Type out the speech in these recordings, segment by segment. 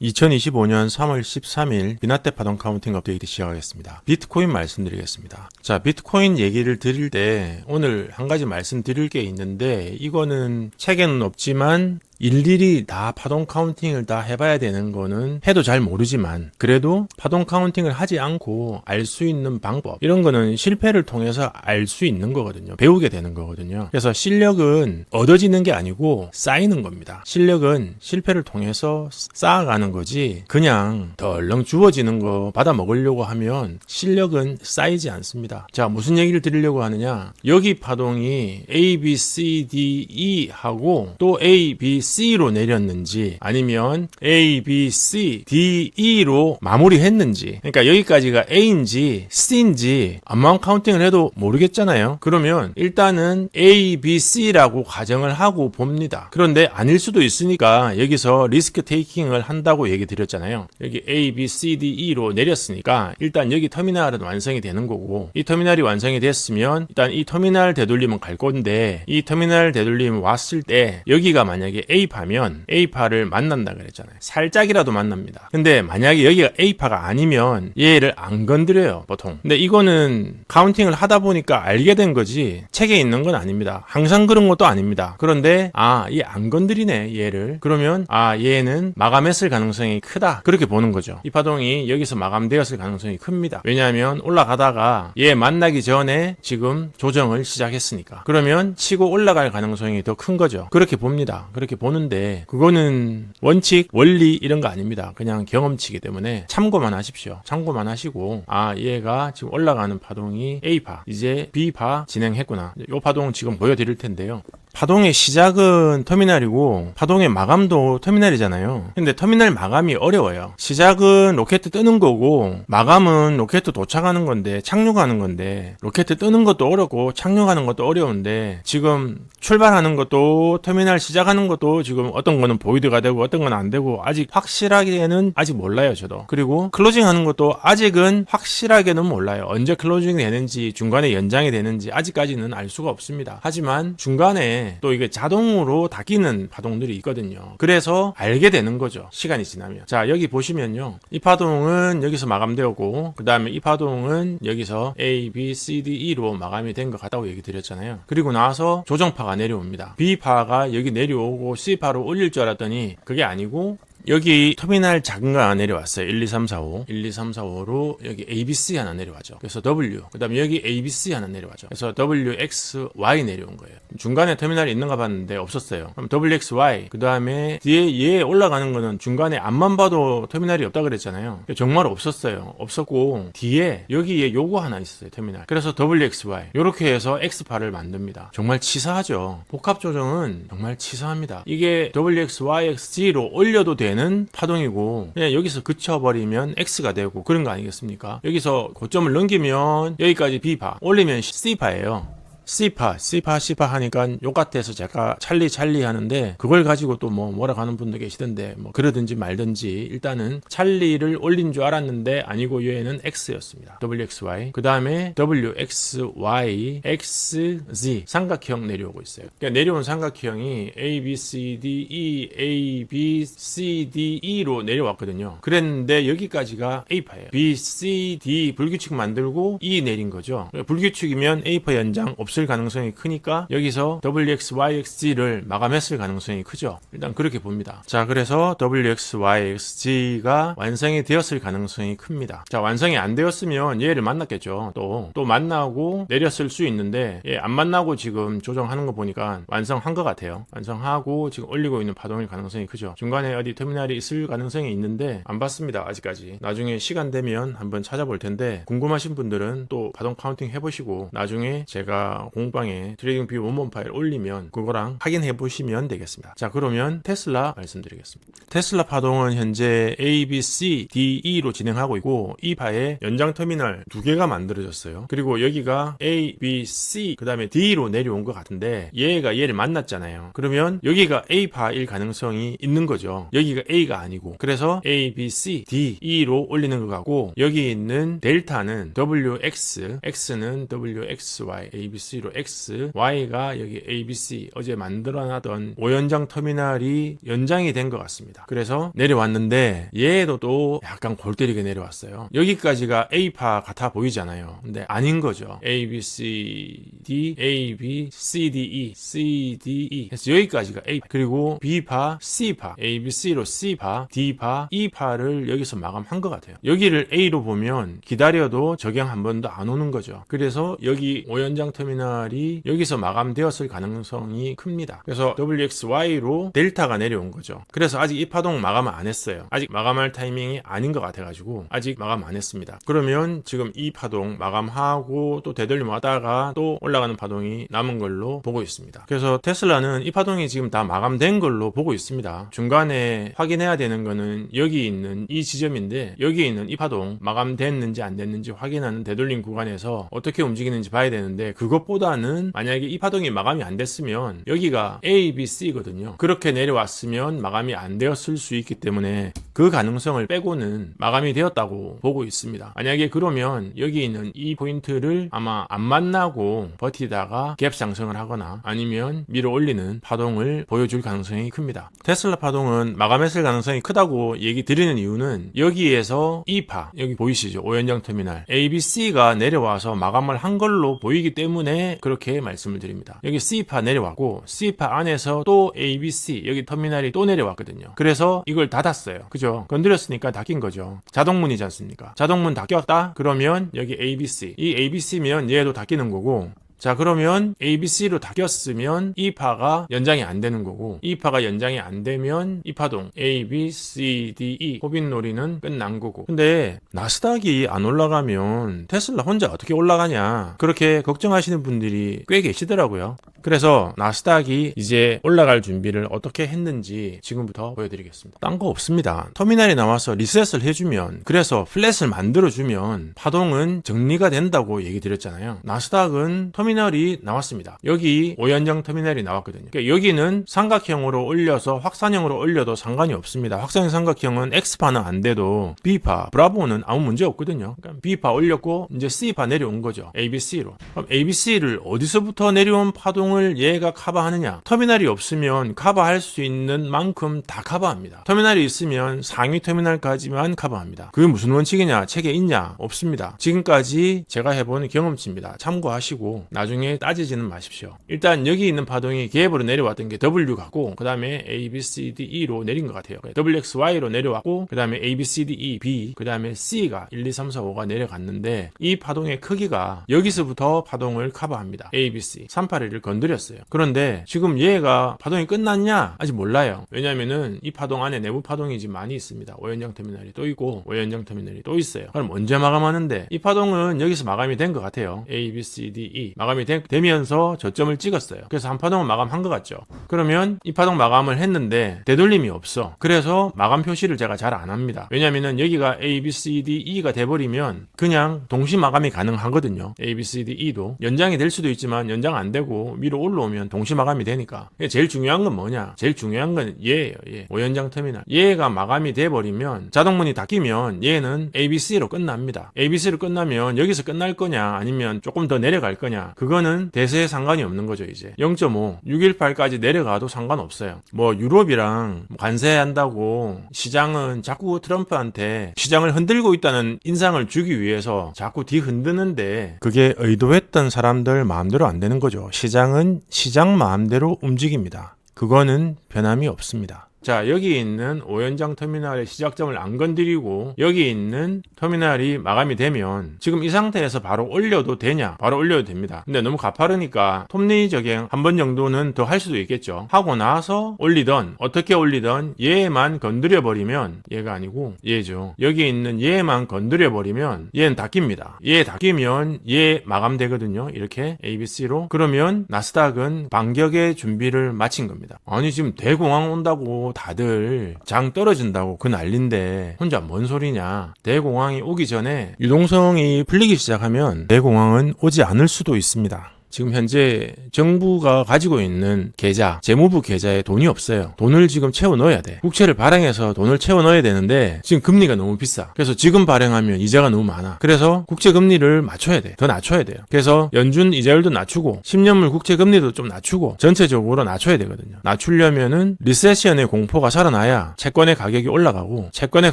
2025년 3월 13일 비나테 파동 카운팅 업데이트 시작하겠습니다. 비트코인 말씀드리겠습니다. 자, 비트코인 얘기를 드릴 때 오늘 한 가지 말씀드릴 게 있는데 이거는 책에는 없지만 일일이 다 파동 카운팅을 다 해봐야 되는 거는 해도 잘 모르지만 그래도 파동 카운팅을 하지 않고 알 수 있는 방법 이런 거는 실패를 통해서 알 수 있는 거거든요. 배우게 되는 거거든요. 그래서 실력은 얻어지는 게 아니고 쌓이는 겁니다. 실력은 실패를 통해서 쌓아가는 거지 그냥 덜렁 주어지는 거 받아 먹으려고 하면 실력은 쌓이지 않습니다. 자 무슨 얘기를 드리려고 하느냐 여기 파동이 A, B, C, D, E 하고 또 A, B, C로 내렸는지 아니면 A, B, C, D, E로 마무리했는지 그러니까 여기까지가 A인지 C인지 암만 카운팅을 해도 모르겠잖아요. 그러면 일단은 A, B, C라고 가정을 하고 봅니다. 그런데 아닐 수도 있으니까 여기서 리스크 테이킹을 한다고 얘기 드렸잖아요. 여기 A, B, C, D, E로 내렸으니까 일단 여기 터미널은 완성이 되는 거고 이 터미널이 완성이 됐으면 일단 이 터미널 되돌리면 갈 건데 이 터미널 되돌림 왔을 때 여기가 만약에 A 파면 A파를 만난다 그랬잖아요. 살짝이라도 만납니다. 근데 만약에 여기가 A파가 아니면 얘를 안 건드려요, 보통. 근데 이거는 카운팅을 하다 보니까 알게 된 거지 책에 있는 건 아닙니다. 항상 그런 것도 아닙니다. 그런데 아, 얘 안 건드리네, 얘를. 그러면 아, 얘는 마감했을 가능성이 크다. 그렇게 보는 거죠. 이 파동이 여기서 마감되었을 가능성이 큽니다. 왜냐하면 올라가다가 얘 만나기 전에 지금 조정을 시작했으니까. 그러면 치고 올라갈 가능성이 더 큰 거죠. 그렇게 봅니다. 그렇게 보 는데 그거는 원칙, 원리 이런 거 아닙니다. 그냥 경험치기 때문에 참고만 하십시오. 참고만 하시고 아 얘가 지금 올라가는 파동이 A파 이제 B파 진행했구나. 이 파동 지금 보여드릴 텐데요. 파동의 시작은 터미널이고 파동의 마감도 터미널이잖아요. 근데 터미널 마감이 어려워요. 시작은 로켓 뜨는 거고 마감은 로켓 도착하는 건데 착륙하는 건데 로켓 뜨는 것도 어렵고 착륙하는 것도 어려운데 지금 출발하는 것도 터미널 시작하는 것도 지금 어떤 거는 보이드가 되고 어떤 건 안 되고 아직 확실하게는 아직 몰라요 저도. 그리고 클로징 하는 것도 아직은 확실하게는 몰라요. 언제 클로징이 되는지 중간에 연장이 되는지 아직까지는 알 수가 없습니다. 하지만 중간에 또 이게 자동으로 닫히는 파동들이 있거든요. 그래서 알게 되는 거죠. 시간이 지나면. 자, 여기 보시면요. 이 파동은 여기서 마감되었고, 그 다음에 이 파동은 여기서 A, B, C, D, E로 마감이 된 것 같다고 얘기 드렸잖아요. 그리고 나서 조정파가 내려옵니다. B파가 여기 내려오고 C파로 올릴 줄 알았더니 그게 아니고 여기 터미널 작은 거 하나 내려왔어요. 1, 2, 3, 4, 5. 1, 2, 3, 4, 5로 여기 ABC 하나 내려와죠. 그래서 W. 그 다음에 여기 ABC 하나 내려와죠. 그래서 W, X, Y 내려온 거예요. 중간에 터미널이 있는가 봤는데 없었어요. 그럼 W, X, Y. 그 다음에 뒤에 얘 올라가는 거는 중간에 앞만 봐도 터미널이 없다 그랬잖아요. 정말 없었어요. 없었고 뒤에 여기에 요거 하나 있어요. 터미널. 그래서 W, X, Y. 요렇게 해서 X파를 만듭니다. 정말 치사하죠. 복합 조정은 정말 치사합니다. 이게 W, X, Y, X, G로 올려도 돼. 되는 파동이고 그냥 여기서 그쳐버리면 X가 되고 그런 거 아니겠습니까? 여기서 고점을 넘기면 여기까지 B파 올리면 C파예요. C파, C파, C파 하니까 욕 같아서 제가 찰리 찰리 하는데 그걸 가지고 또 뭐 뭐라 가는 분도 계시던데 뭐 그러든지 말든지 일단은 찰리를 올린 줄 알았는데 아니고 얘는 X였습니다. WXY. 그 다음에 WXY, XZ 삼각형 내려오고 있어요. 그러니까 내려온 삼각형이 A, B, C, D, E, A, B, C, D, E로 내려왔거든요. 그랬는데 여기까지가 A파예요. B, C, D 불규칙 만들고 E 내린 거죠. 불규칙이면 A파 연장 없을 가능성이 크니까 여기서 WXYXG를 마감했을 가능성이 크죠. 일단 그렇게 봅니다. 자, 그래서 WXYXG가 완성이 되었을 가능성이 큽니다. 자, 완성이 안 되었으면 얘를 만났겠죠. 또, 또 만나고 내렸을 수 있는데, 얘안 만나고 지금 조정하는 거 보니까 완성한 것 같아요. 완성하고 지금 올리고 있는 파동일 가능성이 크죠. 중간에 어디 터미널이 있을 가능성이 있는데, 안 봤습니다. 아직까지. 나중에 시간 되면 한번 찾아볼 텐데, 궁금하신 분들은 또 파동 카운팅 해보시고, 나중에 제가 공방에 트레이딩 뷰 원본 파일 올리면 그거랑 확인해 보시면 되겠습니다. 자, 그러면 테슬라 말씀드리겠습니다. 테슬라 파동은 현재 A, B, C, D, E로 진행하고 있고 이 파에 연장 터미널 두 개가 만들어졌어요. 그리고 여기가 A, B, C 그 다음에 D로 내려온 것 같은데 얘가 얘를 만났잖아요. 그러면 여기가 A파일 가능성이 있는 거죠. 여기가 A가 아니고 그래서 A, B, C, D, E로 올리는 것 같고 여기 있는 델타는 WX, X는 WXY, A, ABC로 X, Y가 여기 ABC 어제 만들어놨던 오연장 터미널이 연장이 된 것 같습니다. 그래서 내려왔는데 얘도 또 약간 골 때리게 내려왔어요. 여기까지가 A파 같아 보이잖아요. 근데 아닌 거죠. A, B, C, D, A, B, C, D, E, C, D, E. 그래서 여기까지가 A 그리고 B파, C파, A, B, C로 C파, D파, E파를 여기서 마감한 것 같아요. 여기를 A로 보면 기다려도 적용 한 번도 안 오는 거죠. 그래서 여기 오연장 터미널 이 여기서 마감되었을 가능성이 큽니다. 그래서 WXY로 델타가 내려온 거죠. 그래서 아직 이 파동 마감을 안 했어요. 아직 마감할 타이밍이 아닌 것 같아가지고 아직 마감 안 했습니다. 그러면 지금 이 파동 마감하고 또 되돌림 왔다가 또 올라가는 파동이 남은 걸로 보고 있습니다. 그래서 테슬라는 이 파동이 지금 다 마감된 걸로 보고 있습니다. 중간에 확인해야 되는 거는 여기 있는 이 지점인데 여기 있는 이 파동 마감됐는지 안 됐는지 확인하는 되돌림 구간에서 어떻게 움직이는지 봐야 되는데 그것 보다는 만약에 이 파동이 마감이 안 됐으면 여기가 A, B, C거든요. 그렇게 내려왔으면 마감이 안 되었을 수 있기 때문에 그 가능성을 빼고는 마감이 되었다고 보고 있습니다. 만약에 그러면 여기 있는 이 포인트를 아마 안 만나고 버티다가 갭 상승을 하거나 아니면 밀어 올리는 파동을 보여줄 가능성이 큽니다. 테슬라 파동은 마감했을 가능성이 크다고 얘기 드리는 이유는 여기에서 2파 여기 보이시죠? 오연장 터미널 ABC가 내려와서 마감을 한 걸로 보이기 때문에 그렇게 말씀을 드립니다. 여기 C파 내려왔고 C파 안에서 또 ABC 여기 터미널이 또 내려왔거든요. 그래서 이걸 닫았어요. 그죠? 건드렸으니까 닫힌 거죠. 자동문이지 않습니까? 자동문 닫혔다? 그러면 여기 ABC 이 ABC면 얘도 닫히는 거고 자 그러면 ABC로 닫혔으면 이 파가 연장이 안 되는 거고 이 파가 연장이 안 되면 이 파동 A, B, C, D, E 호빈놀이는 끝난 거고. 근데 나스닥이 안 올라가면 테슬라 혼자 어떻게 올라가냐 그렇게 걱정하시는 분들이 꽤 계시더라고요. 그래서 나스닥이 이제 올라갈 준비를 어떻게 했는지 지금부터 보여드리겠습니다. 딴 거 없습니다. 터미널이 나와서 리셋을 해주면 그래서 플랫을 만들어주면 파동은 정리가 된다고 얘기 드렸잖아요. 나스닥은 터미널 터미널이 나왔습니다. 여기 오연장 터미널이 나왔거든요. 그러니까 여기는 삼각형으로 올려서 확산형으로 올려도 상관이 없습니다. 확산형 삼각형은 X파는 안 돼도 B파, 브라보는 아무 문제 없거든요. 그러니까 B파 올렸고 이제 C파 내려온 거죠. ABC로. 그럼 ABC를 어디서부터 내려온 파동을 얘가 커버하느냐? 터미널이 없으면 커버할 수 있는 만큼 다 커버합니다. 터미널이 있으면 상위 터미널까지만 커버합니다. 그게 무슨 원칙이냐? 책에 있냐? 없습니다. 지금까지 제가 해본 경험치입니다. 참고하시고 나중에 따지지는 마십시오. 일단 여기 있는 파동이 갭으로 내려왔던 게 W 같고 그 다음에 A, B, C, D, E로 내린 것 같아요. W, X, Y로 내려왔고 그 다음에 A, B, C, D, E, B 그 다음에 C가 1, 2, 3, 4, 5가 내려갔는데 이 파동의 크기가 여기서부터 파동을 커버합니다. A, B, C 381을 건드렸어요. 그런데 지금 얘가 파동이 끝났냐? 아직 몰라요. 왜냐면은 이 파동 안에 내부 파동이 지금 많이 있습니다. 오연장 터미널이 또 있고 오연장 터미널이 또 있어요. 그럼 언제 마감하는데 이 파동은 여기서 마감이 된 것 같아요. A, B, C, D, E 마감 이 되, 면서 저점을 찍었어요. 그래서 한 파동은 마감한 것 같죠. 그러면 이 파동 마감을 했는데 되돌림이 없어. 그래서 마감 표시를 제가 잘 안 합니다. 왜냐면은 여기가 A, B, C, D, E가 돼버리면 그냥 동시 마감이 가능하거든요. A, B, C, D, E도 연장이 될 수도 있지만 연장 안 되고 위로 올라오면 동시 마감이 되니까. 제일 중요한 건 뭐냐? 제일 중요한 건 얘예요. 얘. 오연장 터미널. 얘가 마감이 돼버리면 자동문이 닫히면 얘는 A, B, C로 끝납니다. A, B, C로 끝나면 여기서 끝날 거냐 아니면 조금 더 내려갈 거냐 그거는 대세에 상관이 없는 거죠 이제. 0.5 618까지 내려가도 상관없어요. 뭐 유럽이랑 관세한다고 시장은 자꾸 트럼프한테 시장을 흔들고 있다는 인상을 주기 위해서 자꾸 뒤 흔드는데 그게 의도했던 사람들 마음대로 안 되는 거죠. 시장은 시장 마음대로 움직입니다. 그거는 변함이 없습니다 자, 여기 있는 오연장 터미널의 시작점을 안 건드리고 여기 있는 터미널이 마감이 되면 지금 이 상태에서 바로 올려도 되냐? 바로 올려도 됩니다. 근데 너무 가파르니까 톱니 적용 한번 정도는 더 할 수도 있겠죠. 하고 나서 올리던 어떻게 올리던 얘만 건드려 버리면 얘가 아니고 얘죠. 여기 있는 얘만 건드려 버리면 얘는 닫힙니다. 얘 닫히면 얘 마감되거든요. 이렇게 ABC로 그러면 나스닥은 반격의 준비를 마친 겁니다. 아니 지금 대공황 온다고 다들 장 떨어진다고 그 난린데 혼자 뭔 소리냐. 대공황이 오기 전에 유동성이 풀리기 시작하면 대공황은 오지 않을 수도 있습니다. 지금 현재 정부가 가지고 있는 계좌, 재무부 계좌에 돈이 없어요. 돈을 지금 채워 넣어야 돼. 국채를 발행해서 돈을 채워 넣어야 되는데 지금 금리가 너무 비싸. 그래서 지금 발행하면 이자가 너무 많아. 그래서 국채 금리를 맞춰야 돼. 더 낮춰야 돼요. 그래서 연준 이자율도 낮추고 10년물 국채 금리도 좀 낮추고 전체적으로 낮춰야 되거든요. 낮추려면은 리세션의 공포가 살아나야 채권의 가격이 올라가고 채권의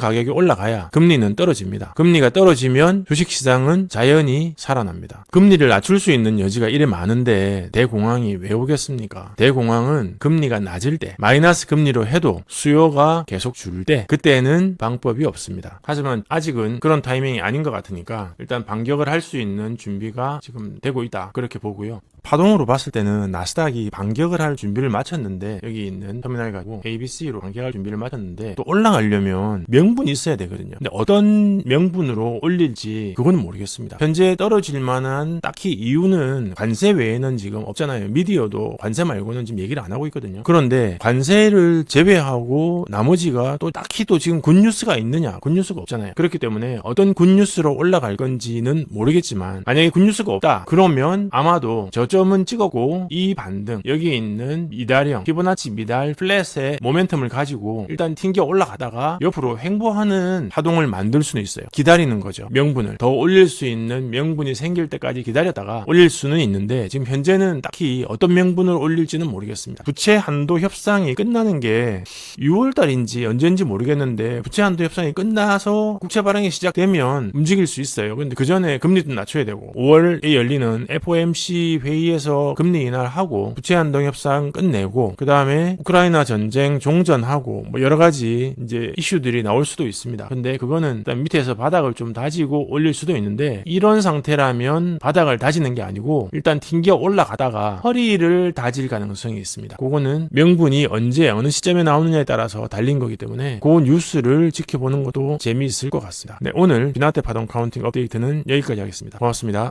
가격이 올라가야 금리는 떨어집니다. 금리가 떨어지면 주식 시장은 자연히 살아납니다. 금리를 낮출 수 있는 여지가 이래 많은데 대공황이 왜 오겠습니까? 대공황은 금리가 낮을 때 마이너스 금리로 해도 수요가 계속 줄 때 그때는 방법이 없습니다. 하지만 아직은 그런 타이밍이 아닌 것 같으니까 일단 반격을 할 수 있는 준비가 지금 되고 있다. 그렇게 보고요. 파동으로 봤을 때는 나스닥이 반격을 할 준비를 마쳤는데 여기 있는 터미널 가지고 ABC로 반격할 준비를 마쳤는데 또 올라가려면 명분이 있어야 되거든요. 근데 어떤 명분으로 올릴지 그거는 모르겠습니다. 현재 떨어질 만한 딱히 이유는 관세 외에는 지금 없잖아요. 미디어도 관세 말고는 지금 얘기를 안 하고 있거든요. 그런데 관세를 제외하고 나머지가 또 딱히 또 지금 굿뉴스가 있느냐? 굿뉴스가 없잖아요. 그렇기 때문에 어떤 굿뉴스로 올라갈 건지는 모르겠지만 만약에 굿뉴스가 없다 그러면 아마도 저점은 찍었고 이 반등 여기 있는 미달형 피보나치 미달 플랫의 모멘텀을 가지고 일단 튕겨 올라가다가 옆으로 횡보하는 파동을 만들 수는 있어요. 기다리는 거죠. 명분을 더 올릴 수 있는 명분이 생길 때까지 기다렸다가 올릴 수는 있는데 지금 현재는 딱히 어떤 명분을 올릴지는 모르겠습니다. 부채 한도 협상이 끝나는 게 6월 달인지 언제인지 모르겠는데 부채 한도 협상이 끝나서 국채 발행이 시작되면 움직일 수 있어요. 근데 그 전에 금리도 낮춰야 되고 5월에 열리는 FOMC 회의에서 금리 인하하고 부채 한도 협상 끝내고 그 다음에 우크라이나 전쟁 종전하고 뭐 여러 가지 이제 이슈들이 나올 수도 있습니다. 근데 그거는 일단 밑에서 바닥을 좀 다지고 올릴 수도 있는데 이런 상태라면 바닥을 다지는 게 아니고 일단 튕겨 올라가다가 허리를 다질 가능성이 있습니다. 그거는 명분이 언제 어느 시점에 나오느냐에 따라서 달린 거기 때문에 그 뉴스를 지켜보는 것도 재미있을 것 같습니다. 네, 오늘 비나테 파동 카운팅 업데이트는 여기까지 하겠습니다. 고맙습니다.